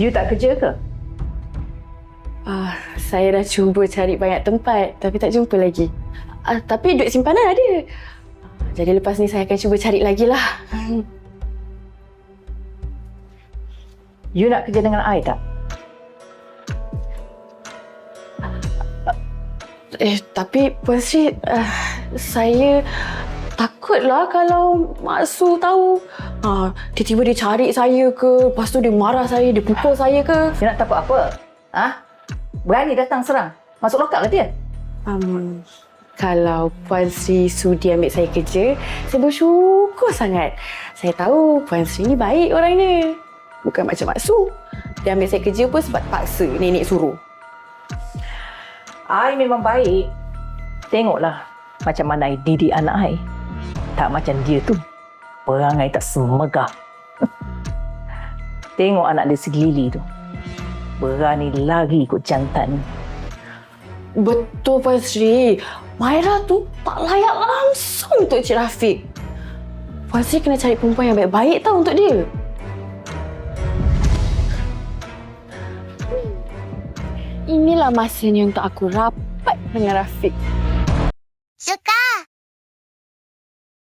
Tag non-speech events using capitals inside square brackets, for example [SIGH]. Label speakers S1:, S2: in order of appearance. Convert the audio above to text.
S1: You tak kerja ke?
S2: Ah, saya dah cuba cari banyak tempat tapi tak jumpa lagi. Ah, tapi duit simpanan ada. Jadi lepas ni saya akan cuba cari lagi lah. [CLEARS THROAT]
S1: You nak kerja dengan I tak?
S2: Eh, tapi Puan Sri, uh, saya takutlah kalau Mak Su tahu. Uh, tiba-tiba dia cari saya ke, lepas tu dia marah saya, dia pukul saya ke.
S1: You nak takut apa? Ha? Berani datang serang? Masuk lokap ke dia?
S2: Um, kalau Puan Sri sudi ambil saya kerja, saya bersyukur sangat. Saya tahu Puan Sri ni baik orangnya. Bukan macam Mak Su. Dia ambil saya kerja pun sebab paksa nenek suruh.
S1: I memang baik. Tengoklah macam mana I didik anak I. Tak macam dia tu. Perangai tak semegah. [LAUGHS] Tengok anak dia si Lily tu. Berani lagi ikut jantan.
S2: Betul Puan Sri. Myra tu tak layak langsung untuk Cik Rafiq. Puan Sri kena cari perempuan yang baik-baik tau untuk dia. Inilah masanya untuk aku rapat dengan Rafiq.
S3: Suka